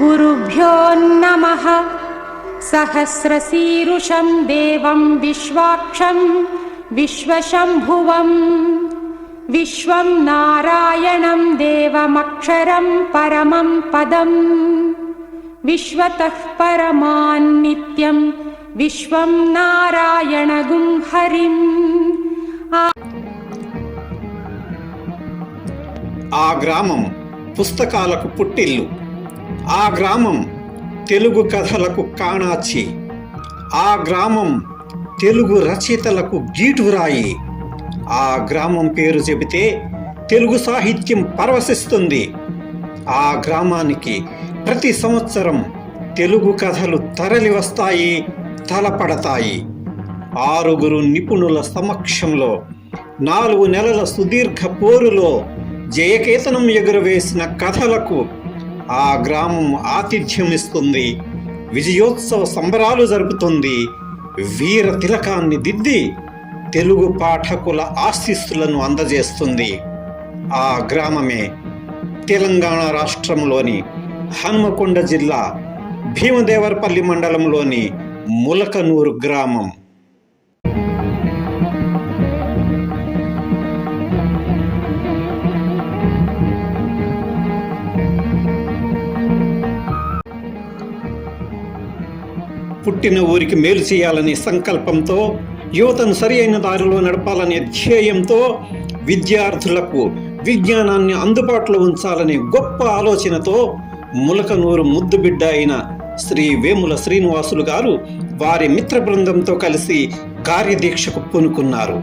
गुरुभ्योन्नमः सहस्रशीरुषं देवं विश्वाक्षं विश्वशम्भुवम् विश्वं नारायणं देवमक्षरं परमं पदम् विश्वतः परमान्नित्यं विश्वं नारायणगुं हरिम् ఆ గ్రామం పుస్తకాలకు పుట్టిల్లు ఆ గ్రామం తెలుగు కథలకు కాణాచి ఆ గ్రామం తెలుగు రచయితలకు గీటురాయి ఆ గ్రామం పేరు చెబితే తెలుగు సాహిత్యం పరవశిస్తుంది. ఆ గ్రామానికి ప్రతి సంవత్సరం తెలుగు కథలు తరలి వస్తాయి తలపడతాయి. ఆరుగురు నిపుణుల సమక్షంలో నాలుగు నెలల సుదీర్ఘ పోరులో జయకేతనం ఎగురవేసిన కథలకు ఆ గ్రామం ఆతిథ్యం ఇస్తుంది. విజయోత్సవ సంబరాలు జరుపుతుంది. వీర తిలకాన్ని దిద్ది తెలుగు పాఠకుల ఆశీస్సులను అందజేస్తుంది. ఆ గ్రామమే తెలంగాణ రాష్ట్రంలోని హనుమకొండ జిల్లా భీమదేవరపల్లి మండలంలోని ములకనూరు గ్రామం. పుట్టిన ఊరికి మేలు చేయాలనే సంకల్పంతో యువతను సరి అయిన దారిలో నడపాలనే ధ్యేయంతో విద్యార్థులకు విజ్ఞానాన్ని అందుబాటులో ఉంచాలనే గొప్ప ఆలోచనతో ములకనూరు ముద్దుబిడ్డ అయిన శ్రీ వేముల శ్రీనివాసులు గారు వారి మిత్ర బృందంతో కలిసి కార్యదీక్షకు పూనుకున్నారు.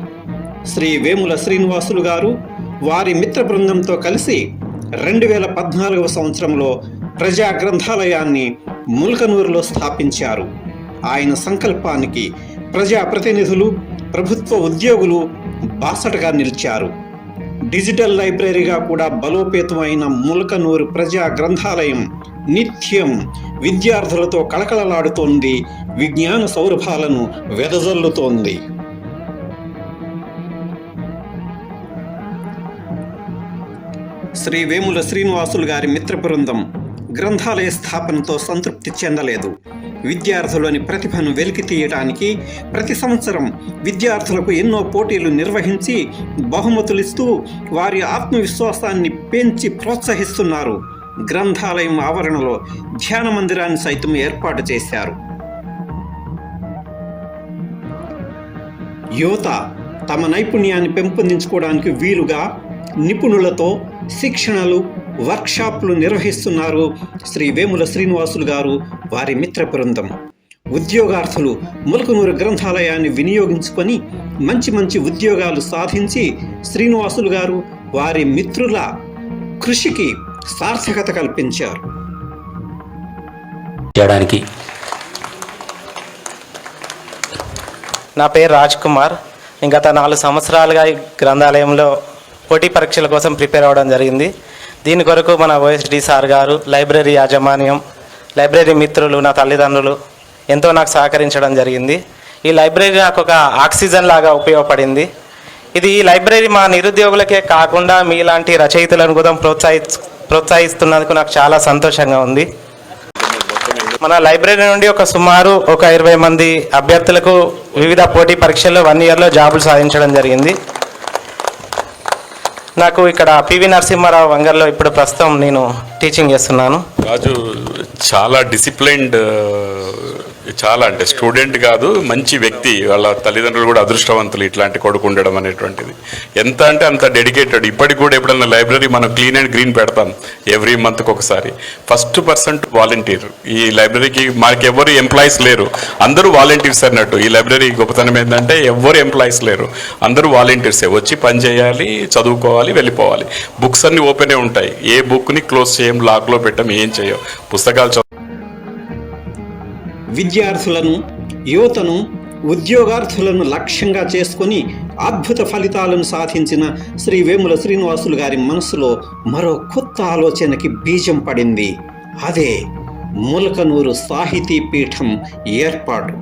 శ్రీ వేముల శ్రీనివాసులు గారు వారి మిత్ర బృందంతో కలిసి రెండు వేల పద్నాలుగవ సంవత్సరంలో ప్రజా గ్రంథాలయాన్ని ముల్కనూరులో స్థాపించారు. ఆయన సంకల్పానికి ప్రజా ప్రతినిధులు ప్రభుత్వ ఉద్యోగులు బాసటగా నిలిచారు. డిజిటల్ లైబ్రరీగా కూడా బలోపేతమైన ములకనూరు ప్రజా గ్రంథాలయం నిత్యం విద్యార్థులతో కళకళలాడుతోంది విజ్ఞాన సౌరభాలను వెదజల్లుతోంది. శ్రీ వేముల శ్రీనివాసులు గారి మిత్ర బృందం గ్రంథాలయ స్థాపనతో సంతృప్తి చెందలేదు. విద్యార్థులని ప్రతిభను వెలికి తీయడానికి ప్రతి సంవత్సరం విద్యార్థులకు ఎన్నో పోటీలు నిర్వహించి బహుమతులిస్తూ వారి ఆత్మవిశ్వాసాన్ని పెంచి ప్రోత్సహిస్తున్నారు. గ్రంథాలయం ఆవరణలో ధ్యాన మందిరాన్ని సైతం ఏర్పాటు చేశారు. యువత తమ నైపుణ్యాన్ని పెంపొందించుకోవడానికి వీలుగా నిపుణులతో శిక్షణలు వర్క్షాప్లు నిర్వహిస్తున్నారు శ్రీ వేముల శ్రీనివాసులు గారు వారి మిత్ర బృందం. ఉద్యోగార్థులు ములకనూరు గ్రంథాలయాన్ని వినియోగించుకొని మంచి మంచి ఉద్యోగాలు సాధించి శ్రీనివాసులు గారు వారి మిత్రుల కృషికి సార్థకత కల్పించారు. చేయడానికి. నా పేరు రాజ్ కుమార్ గత నాలుగు సంవత్సరాలుగా ఈ గ్రంథాలయంలో పోటీ పరీక్షల కోసం ప్రిపేర్ అవ్వడం జరిగింది. దీని కొరకు మన ఓఎస్డి సార్ గారు లైబ్రరీ యాజమాన్యం లైబ్రరీ మిత్రులు నా తల్లిదండ్రులు ఎంతో నాకు సహకరించడం జరిగింది. ఈ లైబ్రరీ నాకు ఒక ఆక్సిజన్ లాగా ఉపయోగపడింది. ఇది ఈ లైబ్రరీ మా నిరుద్యోగులకే కాకుండా మీలాంటి రచయితలను కూడా ప్రోత్సహి ప్రోత్సహిస్తున్నందుకు నాకు చాలా సంతోషంగా ఉంది. మన లైబ్రరీ నుండి ఒక సుమారు ఒక ఇరవై మంది అభ్యర్థులకు వివిధ పోటీ పరీక్షల్లో వన్ ఇయర్లో జాబులు సాధించడం జరిగింది. నాకు ఇక్కడ పివి నరసింహారావు వంగర్లో ఇప్పుడు ప్రస్తుతం నేను టీచింగ్ చేస్తున్నాను. రాజు చాలా డిసిప్లైన్డ్ చాలా అంటే స్టూడెంట్ కాదు మంచి వ్యక్తి. వాళ్ళ తల్లిదండ్రులు కూడా అదృష్టవంతులు ఇట్లాంటి కొడుకు ఉండడం అనేటువంటిది. ఎంత అంటే అంత డెడికేటెడ్ ఇప్పటికి కూడా ఎప్పుడైనా లైబ్రరీ మనం క్లీన్ అండ్ గ్రీన్ పెడతాం ఎవ్రీ మంత్కి ఒకసారి. ఫస్ట్ పర్సెంట్ వాలంటీర్ ఈ లైబ్రరీకి మాకు ఎవరు ఎంప్లాయీస్ లేరు. అందరూ వాలంటీర్స్ అన్నట్టు. ఈ లైబ్రరీ గొప్పతనం ఏంటంటే ఎవరు ఎంప్లాయీస్ లేరు. అందరూ వాలంటీర్సే వచ్చి పని చేయాలి చదువుకోవాలి వెళ్ళిపోవాలి. బుక్స్ అన్ని ఓపెనే ఉంటాయి. ఏ బుక్ని క్లోజ్ చేయ ఏం లాక్లో పెట్టం ఏం చేయం. పుస్తకాలు చదువు విద్యార్థులను యువతను ఉద్యోగార్థులను లక్ష్యంగా చేసుకుని అద్భుత ఫలితాలను సాధించిన శ్రీ వేముల శ్రీనివాసులు గారి మనసులో మరో కొత్త ఆలోచనకి బీజం పడింది. అదే ములకనూరు సాహితీ పీఠం ఏర్పాటు.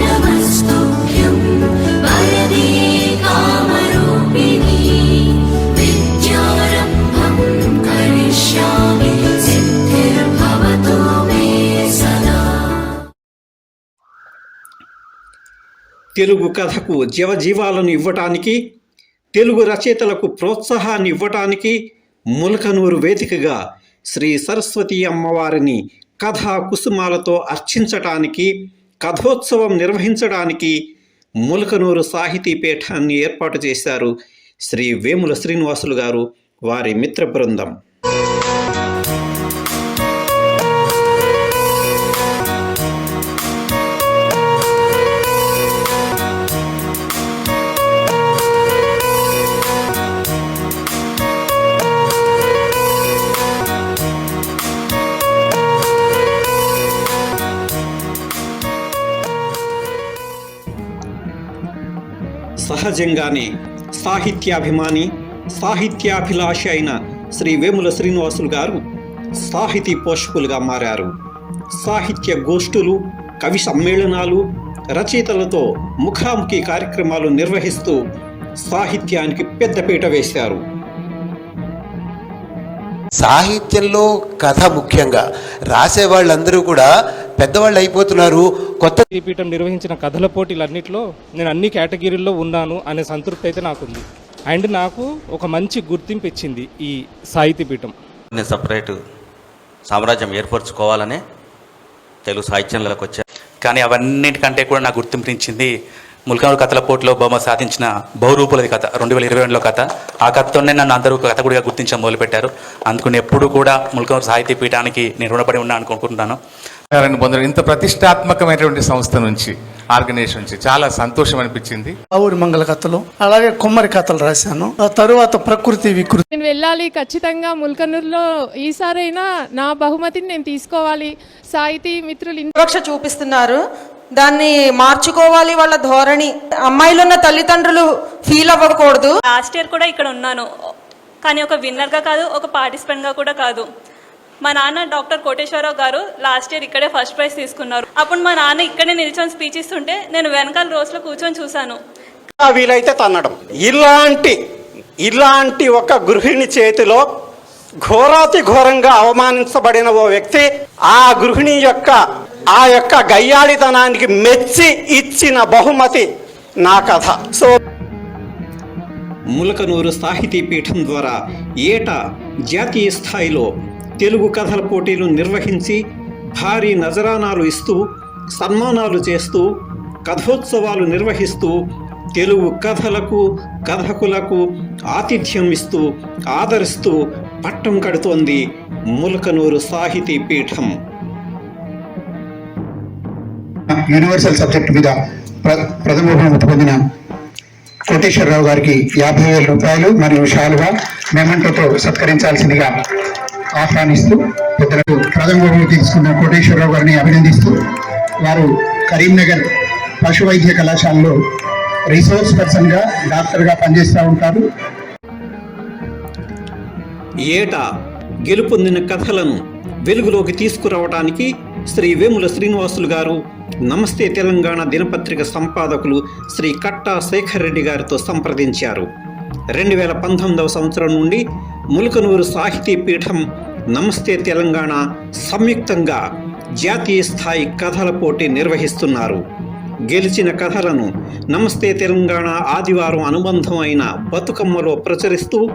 నమస్తు. తెలుగు కథకు జీవజీవాలను ఇవ్వటానికి తెలుగు రచయితలకు ప్రోత్సాహాన్ని ఇవ్వటానికి ములకనూరు వేదికగా శ్రీ సరస్వతి అమ్మవారిని కథా కుసుమాలతో అర్చించటానికి కథోత్సవం నిర్వహించడానికి ములకనూరు సాహితీ పీఠాన్ని ఏర్పాటు చేశారు శ్రీ వేముల శ్రీనివాసులు గారు వారి మిత్ర బృందం. సహజంగానే సాహిత్యాభిమాని సాహిత్యాభిలాషి అయిన శ్రీ వేముల శ్రీనివాసులు గారు సాహితీ పోషకులుగా మారారు. సాహిత్య గోష్ఠులు కవి సమ్మేళనాలు రచయితలతో ముఖాముఖి కార్యక్రమాలు నిర్వహిస్తూ సాహిత్యానికి పెద్దపీట వేశారు. సాహిత్యంలో కథ ముఖ్యంగా రాసే వాళ్ళందరూ కూడా పెద్దవాళ్ళు అయిపోతున్నారు కొత్త పీఠం నిర్వహించిన కథల పోటీలన్నింటిలో నేను అన్ని కేటగిరీల్లో ఉన్నాను అనే సంతృప్తి అయితే నాకుంది. అండ్ నాకు ఒక మంచి గుర్తింపు ఇచ్చింది ఈ సాహితీ పీఠం. నేను సపరేట్ సామ్రాజ్యం ఏర్పరచుకోవాలనే తెలుగు సాహిత్యంలోకి వచ్చా. కానీ అవన్నిటికంటే కూడా నాకు గుర్తింపునిచ్చింది ముల్కనూరు కథల పోటీలో బొమ్మ సాధించిన బహురూపులది కథ రెండు వేల ఇరవై రెండులో కథ. ఆ కథతోనే నన్ను అందరూ కథ కూడా గుర్తించడం మొదలుపెట్టారు. అందుకు నేను ఎప్పుడు కూడా ముల్కనూరు సాహితీ పీఠానికి నేను రుణపడి ఉన్నాను అనుకుంటున్నాను. పురస్కారాన్ని పొందడం ఇంత ప్రతిష్టాత్మకమైనటువంటి సంస్థ నుంచి ఆర్గనైజేషన్ నుంచి చాలా సంతోషం అనిపించింది. ఆవురి మంగళ కథలు అలాగే కొమ్మరి కథలు రాశాను. ఆ తరువాత ప్రకృతి వికృతి. నేను వెళ్ళాలి ఖచ్చితంగా ముల్కనూరులో. ఈసారైనా నా బహుమతిని నేను తీసుకోవాలి. సాహితీ మిత్రులు ఇంత వివక్ష చూపిస్తున్నారు. దాన్ని మార్చుకోవాలి వాళ్ళ ధోరణి. అమ్మాయిలు ఉన్న తల్లిదండ్రులు ఫీల్ అవ్వకూడదు. లాస్ట్ ఇయర్ కూడా ఇక్కడ ఉన్నాను. కానీ ఒక విన్నర్గా కాదు ఒక పార్టిసిపెంట్గా కూడా కాదు. మా నాన్న డాక్టర్ కోటేశ్వరరావు గారు లాస్ట్ ఇయర్ ఇక్కడే ఫస్ట్ ప్రైజ్ తీసుకున్నారు. అప్పుడు మా నాన్న ఇక్కడే నిల్చొని స్పీచ్ ఇస్తుంటే నేను వెనకాల రోజులో కూర్చొని చూశాను. వీలైతే తన్నడం. ఇలాంటి ఇలాంటి ఒక గృహిణి చేతిలో ఘోరాతి ఘోరంగా అవమానించబడిన ఓ వ్యక్తి ఆ గృహిణి యొక్క ఆ యొక్క గయ్యాళితనానికి మెచ్చి ఇచ్చిన బహుమతి నా కథ. సో ములకనూరు సాహితీ పీఠం ద్వారా ఏటా జాతీయ స్థాయిలో తెలుగు కథల పోటీలు నిర్వహించి భారీ నజరానాలు ఇస్తూ సన్మానాలు చేస్తూ కథోత్సవాలు నిర్వహిస్తూ తెలుగు కథలకు కథకులకు ఆతిథ్యం ఇస్తూ ఆదరిస్తూ పట్టం కడుతోంది ములకనూరు సాహితీ పీఠం. యూనివర్సల్ సబ్జెక్ట్ మీద ప్ర- ప్రథమ బహుమతి పొందిన కోటేశ్వరరావు గారికి యాభై వేల రూపాయలు మరియు షాలుగా మెమెంటోతో సత్కరించాల్సిందిగా ఆహ్వానిస్తూ పెద్దలకు ప్రథమ తీసుకున్న కోటేశ్వరరావు గారిని అభినందిస్తూ వారు కరీంనగర్ పశు వైద్య కళాశాలలో రిసోర్స్ పర్సన్గా డాక్టర్గా పనిచేస్తూ ఉంటారు. ఏటా గెలుపొందిన కథలను వెలుగులోకి తీసుకురావడానికి శ్రీ వేముల శ్రీనివాసులు గారు నమస్తే తెలంగాణ దినపత్రిక సంపాదకులు శ్రీ కట్టా శేఖర్ రెడ్డి గారితో సంప్రదించారు. రెండు వేల పంతొమ్మిదవ సంవత్సరం నుండి ములకనూరు సాహితీ పీఠం నమస్తే తెలంగాణ సంయుక్తంగా జాతీయ స్థాయి కథల పోటీ నిర్వహిస్తున్నారు. గెలిచిన కథలను నమస్తే తెలంగాణ ఆదివారం అనుబంధం అయిన బతుకమ్మలో ప్రచురిస్తూ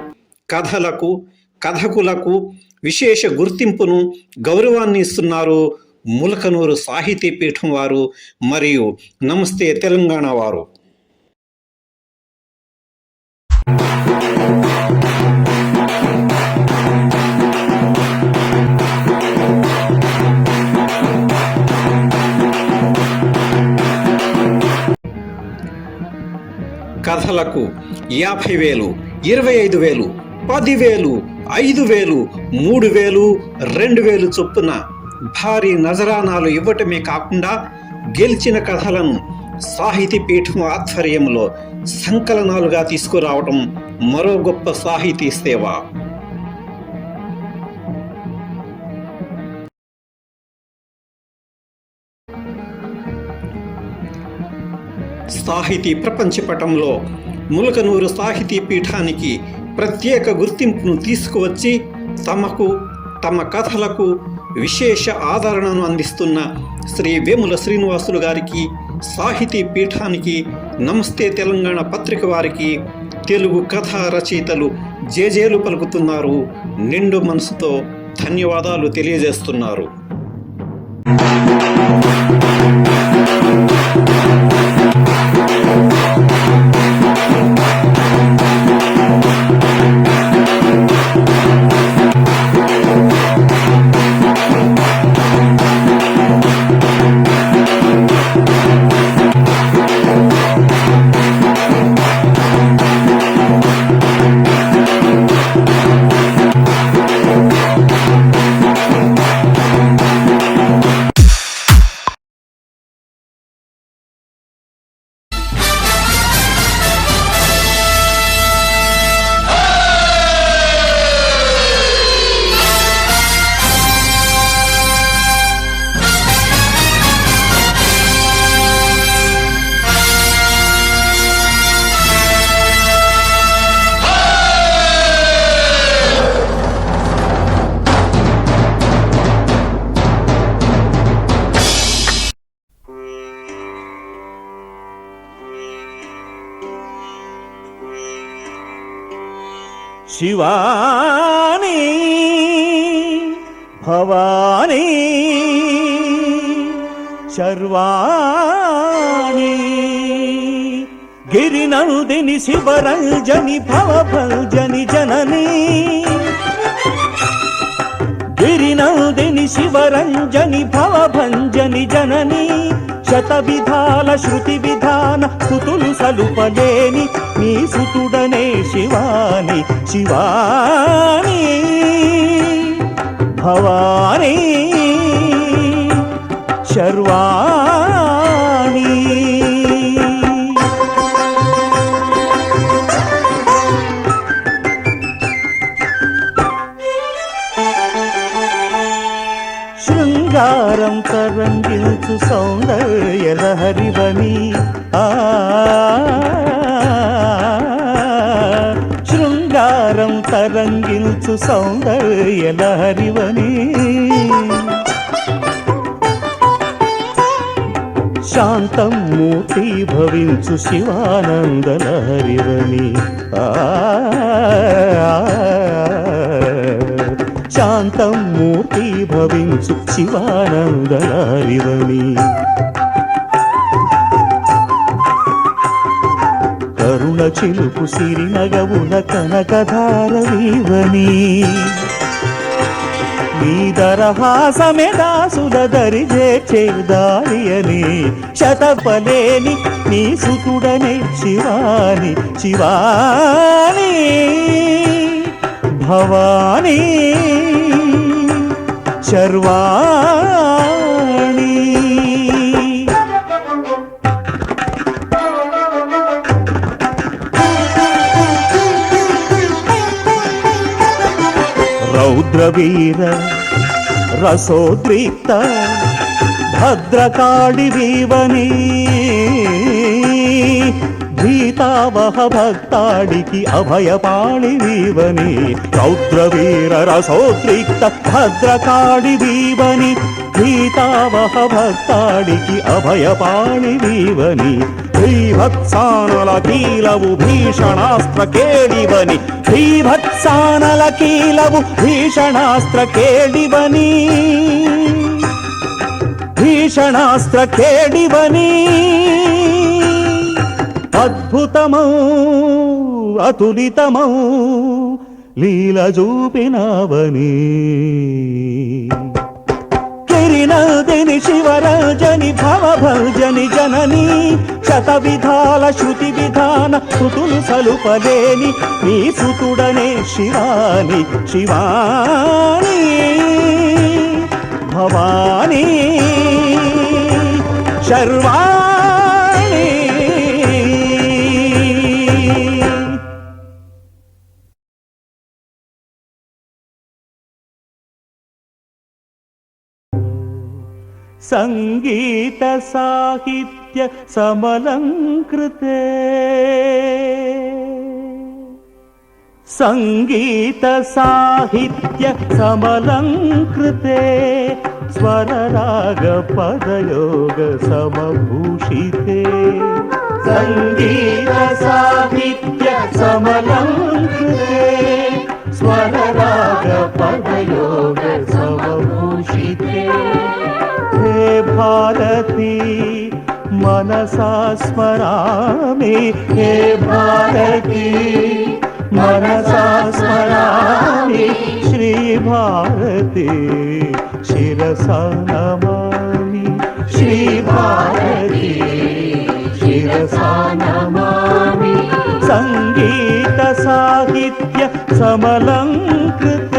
కథలకు కథకులకు విశేష గుర్తింపును గౌరవాన్ని ఇస్తున్నారు ములకనూరు సాహితీ పీఠం వారు మరియు నమస్తే తెలంగాణ వారు. కథలకు యాభై వేలు ఇరవై ఐదు వేలు పదివేలు ఐదు వేలు మూడు వేలు రెండు వేలు చొప్పున భారీ నజరానాలు ఇవ్వటమే కాకుండా గెలిచిన కథలను సాహితీ పీఠం ఆధ్వర్యంలో సంకలనాలుగా తీసుకురావటం మరో గొప్ప సాహితీ సేవ. సాహితీ ప్రపంచపటంలో ములకనూరు సాహితీ పీఠానికి ప్రత్యేక గుర్తింపును తీసుకువచ్చి తమకు తమ కథలకు విశేష ఆదరణను అందిస్తున్న శ్రీ వేముల శ్రీనివాసులు గారికి సాహితీ పీఠానికి నమస్తే తెలంగాణ పత్రిక వారికి తెలుగు కథా రచయితలు జేజేలు పలుకుతున్నారు. నిండు మనసుతో ధన్యవాదాలు తెలియజేస్తున్నారు. శివాని భవాని శర్వాణి గిరినందిని శివరంజని భవభంజని జనని. గిరినందిని శివరంజని భవభంజని జననీ. శత విధాల శృతి విధాన స్థుతులు సలుపలేని నీ సుతుడనే శివాని శివాని భవాని శర్వాణి శృంగారం తరంగి తరంగిల్చు సౌందర్య లహరివని. ఆ శృంగారం తరంగిల్చు సౌందర్య లహరివని. శాంతం మూర్తి భవించు శివానంద లహరివని. ఆ. శాంతం మూర్తి భవించు శివానందలారివని కరుణ చిలుపు సిరినగవున కనకధారవీవని. నీ దాసుల దరిజే చేదారియని శతపలేని నీ సుతుడనే శివాని శివాని భవానీ. శర్వాణి రౌద్రవీర రసోద్రిక్త భద్రకాళి వీవని. భీతావహ భక్తాడికి అభయపాళి దీవని రౌద్రవీర రసోద్రిక్త భద్రకాళి దీవని భీతావహ భక్తాడికి అభయపాణి దీవని భీభత్సానల కీలవు భీషణాస్త్ర కేడివని భీభత్సానల కీలవు భీషణాస్త్ర కేడివని. భీషణాస్త్ర కేడివని. అద్భుతమౌ అతులితమౌ లీల చూపినవని కిరినదిని శివరాజని భవభజని జనని శత విధాల శృతి విధాన సుతులు సలుపలేని నీ సుతుడనే శివాని శివాని భవాని. శర్వా సంగీత సాహిత్య సమలంకృతే. సంగీత సాహిత్య సమలంకృతే. స్వరరాగ పదయోగ సమభూషితే. भारती मनसा स्मरामि। हे भारती मनसा स्मरामि। श्रीभारती शिरसा नमामि। श्रीभारती शिरसा नमामि। सङ्गीतसाहित्य समलङ्कृते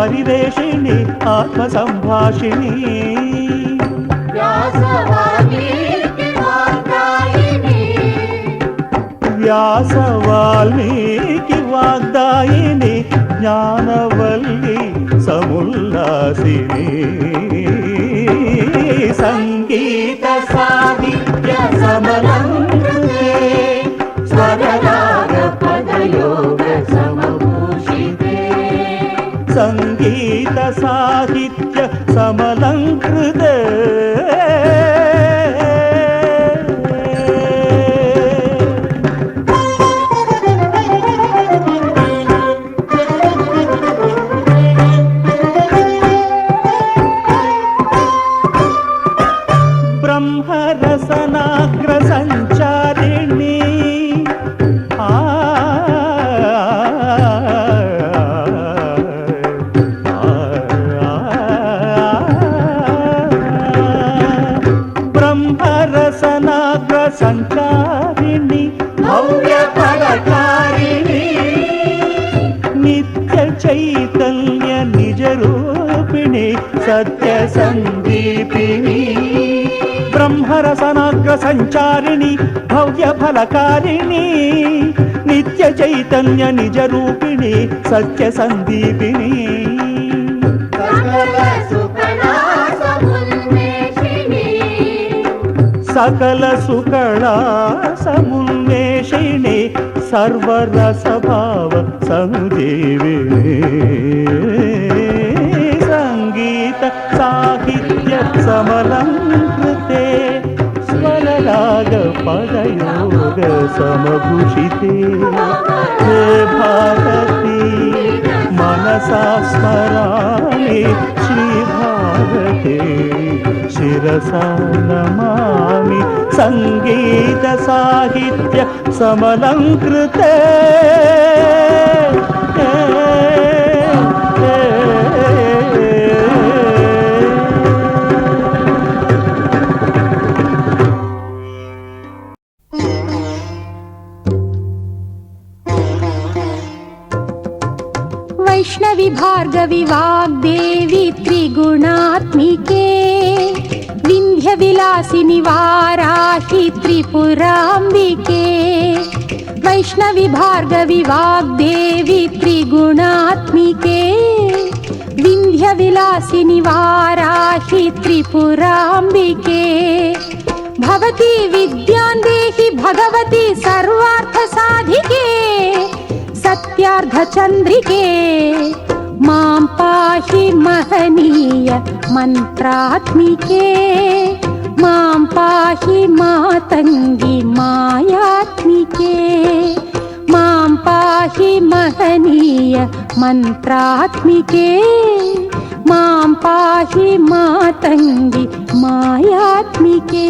పరివేషిణి ఆత్మ సంభాషిణి వ్యాస వాల్మీకి వాగ్దాయిని జ్ఞానవల్లి సముల్లాసిని. సంగీత సాహిత్య సమలంకృతే సాహిత్య సంచారిణి భవ్య ఫలకారిణి. నిత్య చైతన్య నిజ రూపిణి సత్య సందీపిని బ్రహ్మరసనాగ్ర సంచారిణి భవ్య ఫలకారిణి. నిత్య చైతన్య నిజ రూపిణి సత్య సందీపిని సకల సుకళా సమున్మేషిణి సర్వరసభావ సంజీవిని సంగీత సాహిత్య సమలంకృతే స్వరరాగ పదయోగ సమభూషితే. హే భారతి మనసా స్మరామి శ్రీ భారతే. నమామి సంగీత సాహిత్య సమలంకృతే. वाराहि त्रिपुराम्बिके वैष्णवि भार्गवि वाग्देवी त्रिगुणात्मिके विन्ध्यविलासिनि वाराहि त्रिपुराम्बिके भवती विद्यां देहि भगवती सर्वार्थसाधिके सत्यार्धचन्द्रिके मां पाहि महनीय मन्त्रात्मिके मां पाहि मातङ्गि मायात्मिके मां पाहि महनीय मन्त्रात्मिके मां पाहि मातङ्गि मायात्मिके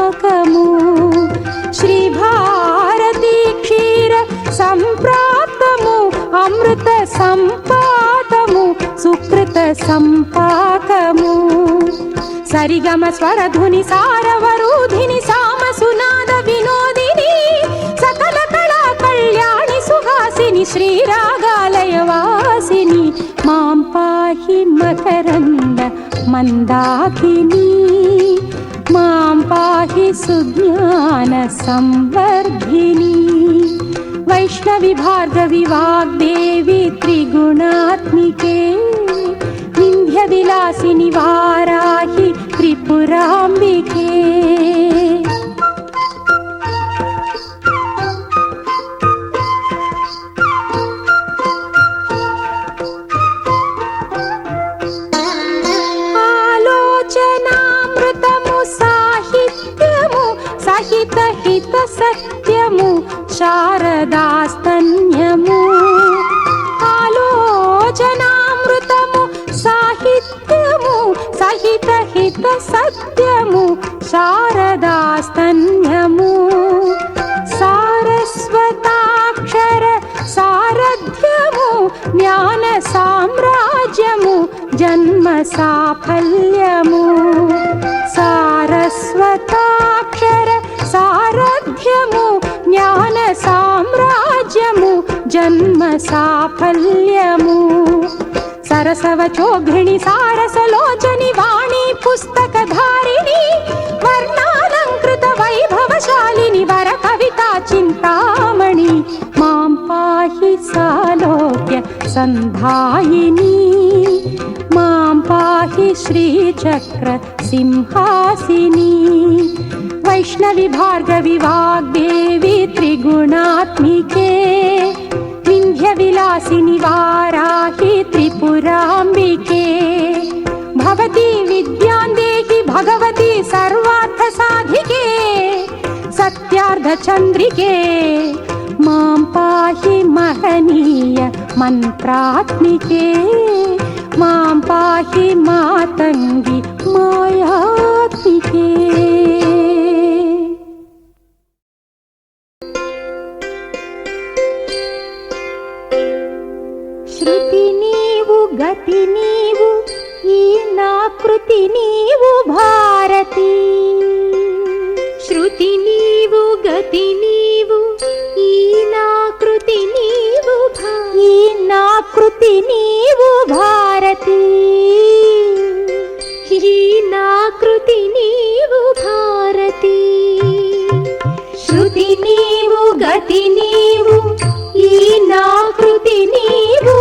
సంపాకము సరిగమ స్వరధుని సారవరూధిని సామ సునాద వినోదిని సకల కళా కళ్యాణి సుహాసిని శ్రీరాగాలయవాసిని మాం పాహి మకరంద మందాకిని మాం పాహి సుజ్ఞాన సంవర్ధిని. వైష్ణవి భార్గవి వాగ్దేవి త్రిగుణాత్మికే విలాసిని వారాహి త్రిపురాంబికే. ఆలోచనామృతము సాహిత్యము సహిత హిత శారదాస్తన్యము సారస్వతాక్షర సారథ్యము జ్ఞాన సామ్రాజ్యము జన్మ సాఫల్యము సారస్వతాక్షర సారథ్యము జ్ఞాన సామ్రాజ్యము జన్మ సాఫల్యము సరసవచోఘిణి సారసలోచని వాణి పుస్తకధారిణి म्भायिनी मां पाहि श्रीचक्रसिंहासिनी। वैष्णविभार्गविवाग्देवी त्रिगुणात्मिके। विन्ध्यविलासिनि वाराहि त्रिपुराम्बिके। भवती विद्यां देहि भगवती सर्वार्थसाधिके। सत्यार्धचन्द्रिके। సర్వార్థ సాధికే సత్యార్థ చంద్రికే మాం పాహి మహనీయ మంత్రాత్మికే మాం పాహి మాతంగి మాయాత్మికే శృతి నీవు గతి నీవు ఈ నాకృతి నీవు భారతి నాకృతి నీవు భారతి. ఈ నాకృతి నీవు భారతి. శృతి నీవు గతి నీవు ఈ నాకృతి నీవు